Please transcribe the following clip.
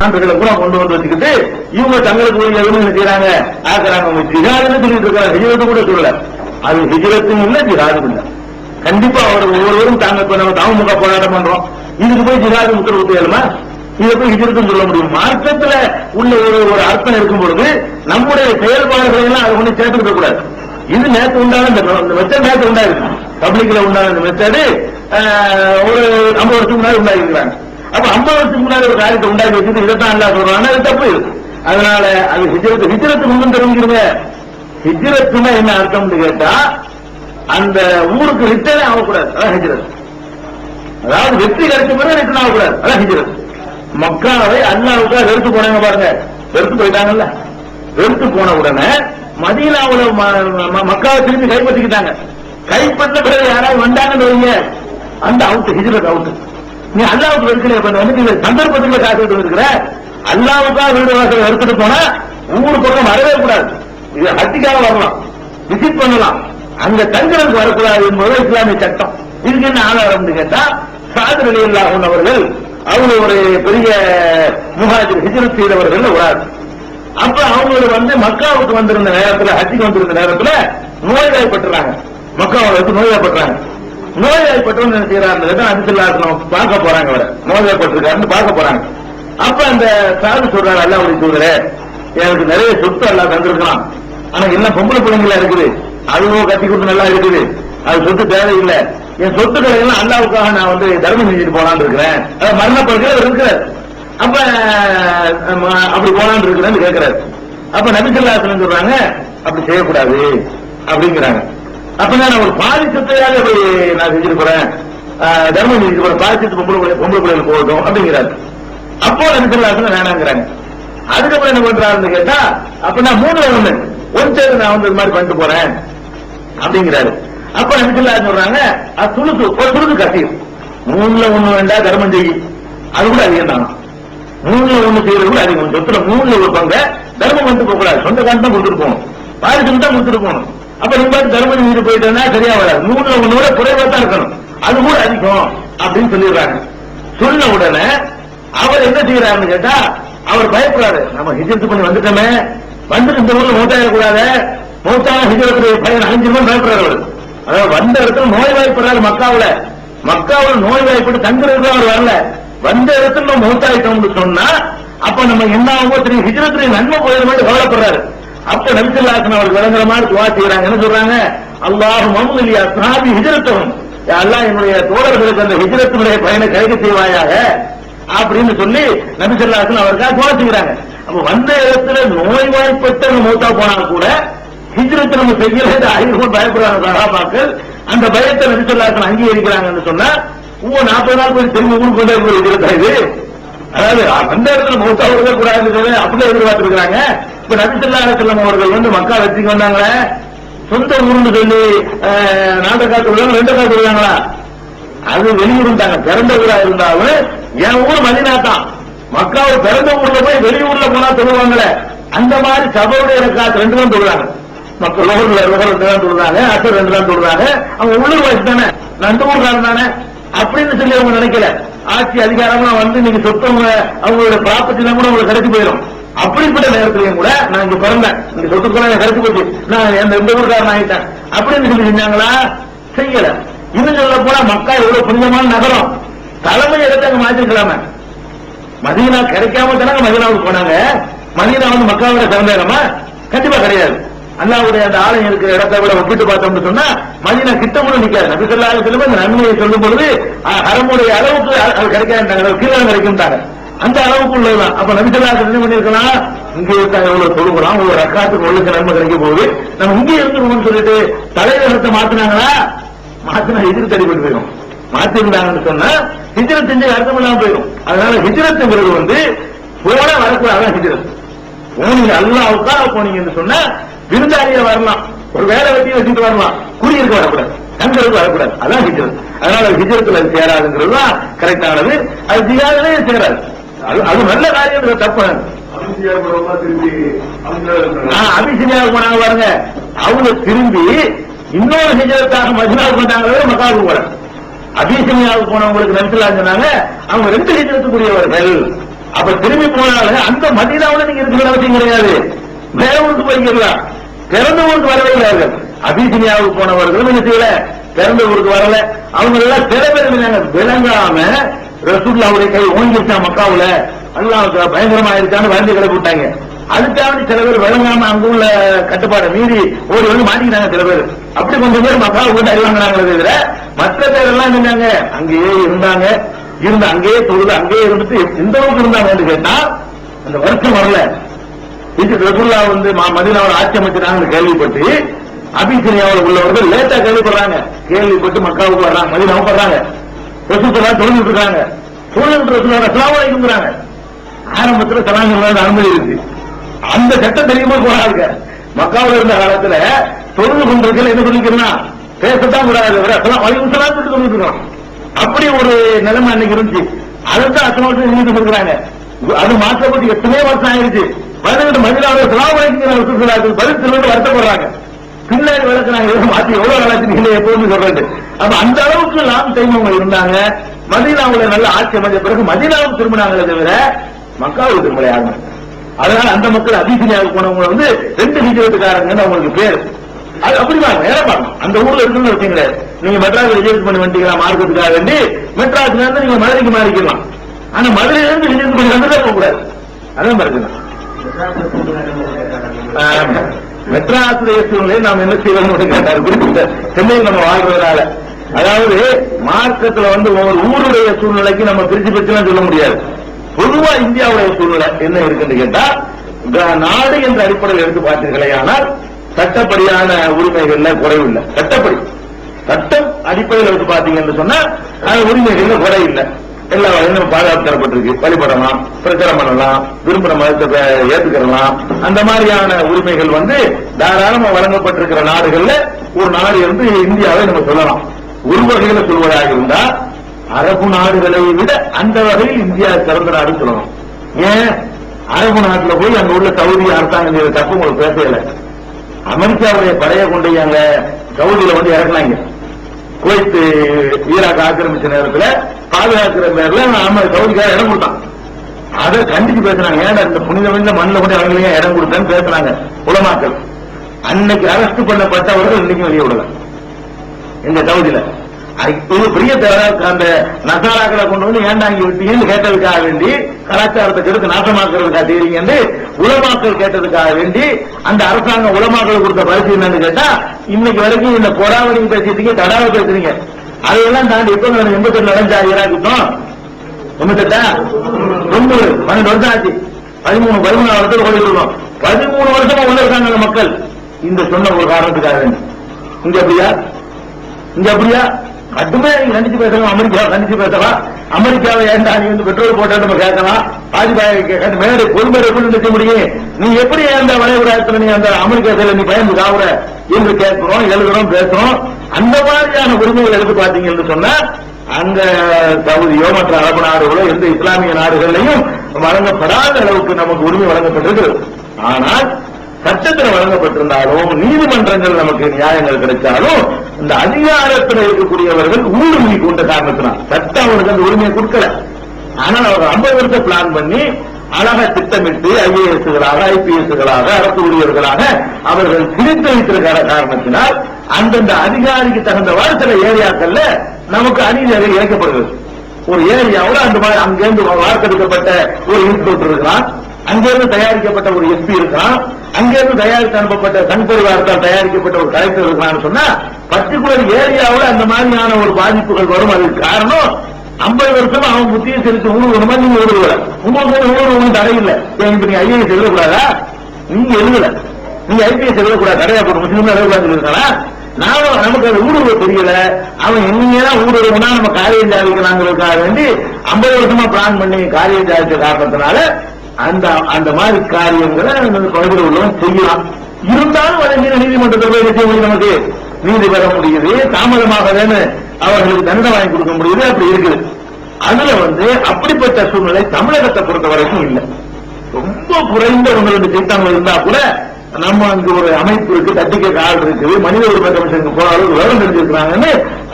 சான்றுகளை கூட கொண்டு வந்து வச்சுக்கிட்டு இவங்க தங்களுக்கு உரிய எதுவும் செய்யறாங்க ஆக்குறாங்க அவங்க. ஜிகாதுன்னு சொல்லிட்டு இருக்காங்க ஹிஜரத்து கூட சொல்லல. அது ஹிஜரத்தும் இல்ல ஜிகாதும் இல்ல. கண்டிப்பா அவர் ஒவ்வொருவரும் தாங்க இப்ப நம்ம தாமுக போராட்டம் பண்றோம். இதுக்கு போய் ஜிகாது உத்தரவு தேடுமா? இதை போய் ஹிஜரத்தும் சொல்ல முடியும். மார்க்கத்துல உள்ள ஒரு ஒரு அர்த்தம் இருக்கும் பொழுது நம்முடைய செயல்பாடுகளை எல்லாம் அதை ஒண்ணு சேர்த்துக்க கூடாது. இது நேற்று உண்டான இந்த மெத்தட் நேற்று உண்டாயிருக்கு. பப்ளிக்ல உண்டான இந்த மெத்தடு ஒரு ஐம்பது வருஷம் முன்னாடி உண்டாயிருக்கிறாங்க. அப்ப ஐம்பது வருஷத்துக்கு முன்னாடி ஒரு காரியத்தை உண்டாக்கி வச்சுட்டு இதைத்தான் அல்லா சொல்றான். அது தப்பு. அதனால அது ஹிஜரத்து ஹிஜரத்து முன்னும் தெரிஞ்சிருங்க ஹிஜரத்துனா என்ன அர்த்தம்னு கேட்டா அந்த ஊருக்கு ரிட்டர்னே ஆகக்கூடாது. அதான் ஹிஜரத். அதாவது வெற்றி கிடைச்ச பிறகு ரிட்டர்ன் ஆகக்கூடாது. அதான் ஹிஜரத். மக்காவை அல்லாவுக்காக வெறுத்து போனாங்க பாருங்க. வெறுத்து போயிட்டாங்கல்ல. வெறுத்து போன உடனே மதீனாவுல ம- மக்காவை திரும்பி கைப்பற்றிக்கிட்டாங்க. கைப்பற்ற பிறகு யாராவது வந்தாங்கன்னு வைங்க. அந்த அவுட் ஹிஜரத் அவுட்டு நீ அல்லாவுக்கு வெறுக்கலையே பண்ண வந்து நீங்க சந்தர்ப்பத்துக்குள்ள காசு எடுத்து இருக்கிற? அல்லாவுக்காக வீடு வாசல் எடுத்துட்டு போனா ஊர் பக்கம் வரவே கூடாது. இது ஹட்டிக்காக வரலாம். விசிட் பண்ணலாம். அங்க தங்குறதுக்கு வரக்கூடாது என்பது இஸ்லாமிய சட்டம். இதுக்கு என்ன ஆதாரம் கேட்டா சாதர் அலி அல்லாஹன் அவர்கள் அவங்க ஒரு பெரிய முகாஜர் ஹிஜரத் செய்தவர்கள் ஒரு ஆள் அப்ப அவங்களுக்கு வந்து மக்காவுக்கு வந்திருந்த நேரத்துல ஹஜ்ஜிக்கு வந்திருந்த நேரத்துல நோய்வாய்ப்பட்டுறாங்க. மக்காவை வந்து நோய்வாய்ப்பட்டுறாங்க. நோய்வாய்ப்பட்டவன் என்ன செய்யறாரு அதிசல்லாசனம் பார்க்க போறாங்க அவரை. நோய்வாய்ப்பட்டிருக்காருன்னு பார்க்க போறாங்க. அப்ப அந்த சாது சொல்றாரு அல்லா உடைய தூதரே எனக்கு நிறைய சொத்து எல்லாம் தந்திருக்கலாம் ஆனா என்ன பொம்பளை பிள்ளைங்களா இருக்குது? அதுவும் கட்டி கொடுத்து நல்லா இருக்குது. அது சொத்து தேவையில்லை. என் சொத்துக்களை எல்லாம் அல்லாவுக்காக நான் வந்து தர்மம் செஞ்சுட்டு போலான்னு இருக்கிறேன். அது மரணப்படுகிற இருக்கிறார். அப்ப அப்படி போலான்னு இருக்கிறேன்னு கேட்கிறாரு அப்ப நபிசல்லாசனம் சொல்றாங்க அப்படி செய்யக்கூடாது. அப்படிங்கிறாங்க. அப்ப நான் ஒரு பாதி சொத்தையாக போய் நான் செஞ்சுட்டு போறேன். தர்மம் செஞ்சுட்டு போறேன் பாதி பொம்பளை பொம்பளை பிள்ளைகள் போகட்டும் அப்படிங்கிறாரு. அப்போ நபிசல்லாசனம் வேணாங்கிறாங்க. அதுக்கப்புறம் என்ன பண்றாருன்னு கேட்டா அப்ப நான் மூணு ஒண்ணு. ஒன் சேர் நான் வந்து இது மாதிரி பண்ணிட்டு போறேன். அப்படிங்கிறாரு. அப்ப நபிசுல்லா சொல்றாங்க? அது துளுக்கு ஒரு துளுக்கு கசியும் மூணுல ஒண்ணு வேண்டாம் தர்மம் செய்யி. அது கூட அதிகம் தான்? மூணுல ஒண்ணு செய்யறது கூட அதிகம். சொத்துல மூணுல ஒரு பங்க தர்மம் வந்து போக கூடாது சொந்த காரணம் கொடுத்துட்டு போகணும். பாரிசம் தான் கொடுத்துட்டு போகணும். அப்ப நீங்க தர்ம நீதி செஞ்சுட்டு போயிட்டேன்னா சரியா வராது. மூணு ஒண்ணு விட குறைவா தான் இருக்கணும். அது கூட அதிகம் அப்படின்னு சொல்லிடுறாங்க. சொன்ன உடனே அவர் என்ன செய்யறாருன்னு கேட்டா அவர் பயப்படுறாரு நம்ம ஹிஜரத்து பண்ணி வந்துட்டோமே. வந்துட்டு இந்த ஊர்ல மூத்தாயிட கூடாது மூத்தான ஹிஜரத்துடைய பையன் அழிஞ்சிருமே பயப்படுறாரு அவர். அதாவது வந்த இடத்துல நோய் வாய்ப்படுறாரு மக்காவுல. மக்காவில் நோய் வாய்ப்பட்டு தங்குறதுக்கு அவர் வரல. வந்த இடத்துல நம்ம மூத்தாயிட்டோம்னு சொன்னா அப்ப நம்ம என்ன ஆகும் தெரியும் ஹிஜரத்துடைய நன்மை போயிடும் கவலைப்படுறாரு. அப்ப நபிசுல்லாசன் அவர்கள் விளங்குற மாதிரி துவா செய்யறாங்க என்ன சொல்றாங்க? அல்லாஹ் மமுலி அஸ்ஹாபி ஹிஜரத்தவன் அல்லா என்னுடைய தோழர்களுக்கு அந்த ஹிஜரத்தினுடைய பயனை கைது செய்வாயாக அப்படின்னு சொல்லி நபிசல்லாசன் அவருக்காக துவா செய்யறாங்க அப்ப வந்த இடத்துல நோய்வாய்ப்பட்ட மூத்தா போனா கூட ஹிஜரத்தை நம்ம செய்யறது ஆயிரம் பயப்படுறாங்க சகாபாக்கள். அந்த பயத்தை நபிசல்லாசன் அங்கீகரிக்கிறாங்கன்னு சொன்னா ஓ நாற்பது நாள் போய் திரும்ப ஊருக்கு கொண்டே போய் ஹிஜ்ரத்தா இது அதாவது அந்த இடத்துல மூத்தா விட கூடாதுன்னு அப்படியே எதிர்பார்த்திருக்கிறாங்க. இப்ப நபிசல்லா செல்லம் அவர்கள் வந்து மக்கா வச்சுக்கு வந்தாங்களே? சொந்த ஊர்னு சொல்லி அஹ், நாட்டை காத்து விடுவாங்க ரெண்டு காத்து விடுவாங்களா அது வெளியூருந்தாங்க பிறந்த ஊரா இருந்தாலும் என் ஊர் மதினா தான். மக்காவை பிறந்த ஊர்ல போய் வெளியூர்ல போனா தொழுவாங்களே அந்த மாதிரி சபையுடைய காத்து ரெண்டு தான் தொழுறாங்க. மக்கள் லோகர்ல லோகர் ரெண்டு தான் தொழுறாங்க அசர் ரெண்டு தான் தொழுறாங்க. அவங்க உள்ளூர் வயசு தானே. நண்டு ஊர்காரன் தானே. அப்படின்னு சொல்லி அவங்க நினைக்கல. ஆட்சி அதிகாரம்லாம் வந்து நீங்க சொத்தவங்க அவங்களோட ப்ராப்பர்ட்டி கூட உங்களுக்கு கிடைச்சு போயிடும் அப்படிப்பட்ட நேரத்திலையும் கூட நான் இங்க பிறந்தேன். இங்க சொத்து எனக்கு கருத்து போச்சு. நான் எந்த இந்த ஊருக்காரன் ஆகிட்டேன் அப்படின்னு சொல்லி செஞ்சாங்களா செய்யல. இன்னும் சொல்ல போனா மக்கா எவ்வளவு புனிதமான நகரம். தலைமை இடத்தை அங்க மாத்திருக்கலாமே. மதீனா கிடைக்காம தானே மதீனாவுக்கு போனாங்க. மதீனா வந்து மக்காவோட சிறந்த இடமா? கண்டிப்பா கிடையாது. அல்லாவுடைய அந்த ஆலயம் இருக்கிற இடத்தை விட ஒப்பிட்டு பார்த்தோம்னு சொன்னா மதினா கிட்ட கூட நிக்காது நபி சொல்லா சொல்லும் அந்த நன்மையை சொல்லும் பொழுது அஹ், ஹரமுடைய அளவுக்கு அது கிடைக்காது கீழே கிடைக்கின்றாங்க அந்த அளவுக்கு உள்ளதுதான் அப்ப நபி என்ன பண்ணிருக்கலாம் இங்க இருக்கா எவ்வளவு தொழுகலாம் ஒரு ரக்காத்துக்கு ஒழுங்கு நன்மை கிடைக்க போகுது. நம்ம இங்கே இருந்துருவோம்னு சொல்லிட்டு தலைவரத்தை மாத்தினாங்களா? மாத்தினா எதிர் தடிபட்டு போயிடும். மாத்திருந்தாங்கன்னு சொன்னா ஹிஜ்ரத் செஞ்சு அர்த்தம் இல்லாம போயிடும். அதனால ஹிஜ்ரத்துங்கிறது வந்து போன வரக்கூடாது ஹிஜ்ரத். போனீங்க அல்லாவுக்கா போனீங்கன்னு சொன்னா விருந்தாளிய வரலாம். ஒரு வேலை வெட்டி வச்சுட்டு வரலாம். குடியிருக்க வரக்கூடாது. தங்களுக்கு வரக்கூடாது. அதான் ஹிஜ்ரத். அதனால ஹிஜ்ரத்துல அது சேராதுங்கிறது தான் கரெக்டானது அது ஜியாதிலே சேராது. அது நல்ல காரியம் தப்பு. அபிசினியாவுக்கு போனாங்க பாருங்க. அவங்க திரும்பி இன்னொரு ஹிஜரத்தாக மதினாவுக்கு வந்தாங்களே மக்காவுக்கு போல. அபிஷேகாவுக்கு போனவங்களுக்கு நபிசுல்லா சொன்னாங்க. அவங்க ரெண்டு ஹிஜரத்துக்குரியவர்கள் அப்ப திரும்பி போனாலும் அந்த மதீனாவுல நீங்க இருக்கிற அவசியம் கிடையாது. வேற ஊருக்கு போய்க்கலாம் பிறந்த ஊருக்கு வரவே இல்லை அபிசினியாவுக்கு போனவர்களும் என்ன செய்யல. பிறந்த ஊருக்கு வரல. அவங்க எல்லாம் திறமை விளங்காம ரசூல்லாவுடைய கை ஓங்கிருச்சா மக்காவுல? அல்லாவுக்கு பயங்கரமா இருக்கான்னு வந்து கிளப்பி விட்டாங்க. அதுக்காக சில பேர் விளங்காம அங்க உள்ள கட்டுப்பாடை மீறி ஓடி வந்து மாட்டிக்கிட்டாங்க சில பேர். அப்படி கொஞ்சம் பேர் மக்காவை கூட அறிவாங்கிறாங்களே தவிர மற்ற பேர் எல்லாம் இருந்தாங்க அங்கேயே இருந்தாங்க. இருந்து அங்கேயே தொழுது அங்கேயே இருந்துட்டு எந்த அளவுக்கு இருந்தாங்கன்னு கேட்டா அந்த வருஷம் வரல. இது ரசூல்லா வந்து ம- ஆட்சி அமைச்சிட்டாங்கன்னு கேள்விப்பட்டு அபிசனியாவில் உள்ளவர்கள் லேட்டா கேள்விப்படுறாங்க. கேள்விப்பட்டு மக்காவுக்கு வர்றாங்க மதீனாவுக்கு வர்றாங்க. ரசூல்லா தொழுந்துட்டு இருக்காங்க தொழுது ரசூல்லா அஸ்ஸலாமு அலைக்கும்ங்கறாங்க. ஆரம்பத்துல அனுமதி இருக்கு அந்த சட்டம் தெரியுமா போறாங்க. மக்காவில் இருந்த காலத்துல தொழுது கொண்டிருக்கல என்ன சொல்லிக்கிறா பேசத்தான் கூடாது. அஸ்ஸலாம் வலைக்கும் சலாம் சொல்லிட்டு கொண்டிருக்கிறோம் அப்படி ஒரு நிலைமை அன்னைக்கு இருந்துச்சு. அதுதான் அசமாசம் நீதி கொடுக்குறாங்க அது மாற்றப்பட்டு எத்தனையோ வருஷம் ஆயிருச்சு பதினெட்டு மதினாவது சிலாவணிக்கு பதில் சொல்லிட்டு வருத்தப்படுறாங்க. பின்னாடி விளக்குறாங்க இதை மாத்தி எவ்வளவு காலத்துக்கு நீங்க எப்போதும் சொல்றது? அப்ப அந்த அளவுக்கு லாங் டைம் அவங்க இருந்தாங்க மதீனாவுல நல்ல ஆட்சி அமைஞ்ச பிறகு மதீனாவுக்கு திரும்பினாங்களே தவிர மக்காவுக்கு திரும்பல யாருமே. அதனால அந்த மக்கள் அபிசினியாவுக்கு போனவங்க வந்து ரெண்டு ஹிஜரத்துக்காரங்கன்னு அவங்களுக்கு பேர். அது அப்படிதான் வேற பாருங்க. அந்த ஊர்ல இருக்குன்னு விஷயம் கிடையாது நீங்க மெட்ராஸ் ரிஜெக்ட் பண்ணி வந்துட்டீங்களா மார்க்கத்துக்காக வேண்டி? மெட்ராஸ்ல இருந்து நீங்க மதுரைக்கு மாறிக்கலாம். ஆனா மதுரையில இருந்து ரிஜெக்ட் பண்ணி வந்துதான் போக கூடாது அதான் பாருங்க ஆமா. மெட்ராஸுடைய சூழ்நிலை நாம் என்ன செய்வோம்னு கேட்டார். குறிப்பிட்ட சென்னையில் நம்ம வாழ்றதுனால. அதாவது மார்க்கத்துல வந்து ஒவ்வொரு ஊருடைய சூழ்நிலைக்கு நம்ம பிரிச்சு பிரிச்சுலாம் சொல்ல முடியாது. பொதுவா இந்தியாவுடைய சூழ்நிலை என்ன இருக்குன்னு கேட்டா நாடு என்ற அடிப்படையில் எடுத்து பார்த்தீர்களே ஆனால் சட்டப்படியான உரிமைகள்ல குறைவில்லை. சட்டப்படி. சட்டம் அடிப்படையில் எடுத்து பார்த்தீங்கன்னு சொன்னா அது உரிமைகள்ல குறை இல்லை எல்லா வகையிலும் பாதுகாப்பு தரப்பட்டிருக்கு வழிபடலாம் பிரச்சாரம் பண்ணலாம் விரும்புற மதத்தை பே- அந்த மாதிரியான உரிமைகள் வந்து தாராளமா வழங்கப்பட்டிருக்கிற நாடுகள்ல ஒரு நாடு வந்து இந்தியாவை நம்ம சொல்லலாம். ஒரு வகையில சொல்வதாக இருந்தா அரபு நாடுகளை விட அந்த வகையில் இந்தியா சிறந்த நாடுன்னு சொல்லணும். ஏன்? அரபு நாட்டுல போய் அங்க உள்ள சவுதி அரசாங்கம் தப்பு உங்களுக்கு பேசல அமெரிக்காவுடைய படையை கொண்டு அங்க சவுதியில வந்து இறக்குனாங்க. குவைத்து ஈராக் ஆக்கிரமிச்ச நேரத்துல பாதுகாக்கிற பேர்ல நாம சவுதிக்காக இடம் கொடுத்தான். அதை கண்டிச்சு பேசுறாங்க ஏன்னா இந்த புனித மண்ணில் கூட அவங்களையும் இடம் கொடுத்தேன்னு பேசுறாங்க உலமாக்கள். அன்னைக்கு அரெஸ்ட் பண்ணப்பட்டவர்கள் இன்னைக்கு வெளியே விடல. எங்க சவுதியில. அதுக்கு பெரிய அந்த நசாராக்களை கொண்டு வந்து ஏன்டா இங்க விட்டீங்கன்னு கேட்டதுக்காக வேண்டி கலாச்சாரத்தை கெடுத்து நாசமாக்குறதுக்காக செய்றீங்கன்னு உலமாக்கள் கேட்டதுக்காக வேண்டி அந்த அரசாங்கம் உலமாக்கள் கொடுத்த பரிசு என்னன்னு கேட்டா இன்னைக்கு வரைக்கும் இந்த கொடாவணி பேசிட்டீங்க தடாவை பேசுறீங்க. அதையெல்லாம் தாண்டி எப்ப எண்பத்தி எட்டு நடந்தா ஈராக்கிட்டோம். எண்பத்தெட்டா? தொண்ணூறு பன்னெண்டு வருஷம் ஆச்சு. பதிமூணு பதிமூணு வருஷத்துல ஓடிட்டு பதிமூணு வருஷமா உள்ள இருக்காங்க மக்கள். இந்த சொன்ன ஒரு காரணத்துக்காக வேண்டி. இங்க அப்படியா? இங்க அப்படியா? அதுமே நீங்க கண்டிச்சு பேசலாம் அமெரிக்கா கண்டிச்சு பேசலாம். அமெரிக்காவை ஏன்டா நீ வந்து பெட்ரோல் போட்டு நம்ம கேட்கலாம்? பாதிப்பாய் மேடு கொள்முறை எப்படி நிற்க முடியும். நீ எப்படி அந்த வளைகுடாயத்துல நீ அந்த அமெரிக்கா நீ பயந்து காவுற என்று கேட்கிறோம் எழுதுறோம் பேசுறோம். அந்த மாதிரியான உரிமைகள் எடுத்து பாத்தீங்கன்னு சொன்னா அங்க சவுதியோ மற்ற அரபு நாடுகளோ எந்த இஸ்லாமிய நாடுகள்லையும் வழங்கப்படாத அளவுக்கு நமக்கு உரிமை வழங்கப்பட்டிருக்கிறது ஆனால் சட்டத்தில் வழங்கப்பட்டிருந்தாலும் நீதிமன்றங்கள் நமக்கு நியாயங்கள் கிடைச்சாலும் இந்த அதிகாரத்தில் இருக்கக்கூடியவர்கள் ஊடுருவி கொண்ட காரணத்தினால் சட்டம் அவனுக்கு அந்த உரிமையை கொடுக்கல. ஆனால் அவர் ஐம்பது வருஷம் பிளான் பண்ணி அழகா திட்டமிட்டு ஐஏஎஸ்களாக ஐபிஎஸ்களாக அரசு ஊழியர்களாக அவர்கள் பிரித்து வைத்திருக்கிற காரணத்தினால் அந்தந்த அதிகாரிக்கு தகுந்தவாறு சில ஏரியாக்கள்ல நமக்கு அநீதி இழைக்கப்படுகிறது. ஒரு ஏரியாவில் அந்த மாதிரி அங்கிருந்து வார்த்தெடுக்கப்பட்ட ஒரு இன்ஸ்பெக்டர் இருக்கிறான் அங்கிருந்து தயாரிக்கப்பட்ட ஒரு எஸ்பி இருக்கான் அங்கிருந்து தயாரித்து அனுப்பப்பட்ட சங் பரிவாரத்தால் தயாரிக்கப்பட்ட ஒரு கலெக்டர் இருக்கான்னு சொன்னா பர்டிகுலர் ஏரியாவில் அந்த மாதிரியான ஒரு பாதிப்புகள் வரும். அதுக்கு காரணம் ஐம்பது வருஷம் அவன் புத்தியை செலுத்தி ஊடுருவ நீங்க ஊடுருவல உங்களுக்கு ஊடுருவ ஒன்றும் தடை இல்லை இப்ப நீ ஐஏஎஸ் எழுதக்கூடாதா நீங்க எழுதல. நீங்க ஐபிஎஸ் எழுதக்கூடாது தடையா போட முஸ்லீம் எழுதக்கூடாது இருக்கானா? நானும் நமக்கு அது ஊடுருவ தெரியல. அவன் எங்கேதான் ஊடுருவனா நம்ம காரியம் சாதிக்கலாங்கிறதுக்காக வேண்டி ஐம்பது வருஷமா பிளான் பண்ணி காரியம் சாதிச்ச காரணத்தினால அந்த அந்த மாதிரி காரியங்களை பகுதியில் உள்ளவன் செய்யலாம். இருந்தாலும் அதை நீதிமன்றத்தில் போய் என்ன செய்ய முடியும் நமக்கு. நீதி பெற முடியுது தாமதமாக அவர்களுக்கு தண்டனை வாங்கி கொடுக்க முடியுது அப்படி இருக்குது. அதுல வந்து அப்படிப்பட்ட சூழ்நிலை தமிழகத்தை பொறுத்த வரைக்கும் இல்லை. ரொம்ப குறைந்த ஒன்று ரெண்டு திட்டங்கள் இருந்தா கூட நம்ம அங்க ஒரு அமைப்பு இருக்கு தட்டிக்க ஆள் இருக்குது மனித உரிமை கமிஷனுக்கு போற அளவுக்கு விவரம் தெரிஞ்சிருக்கிறாங்கன்னு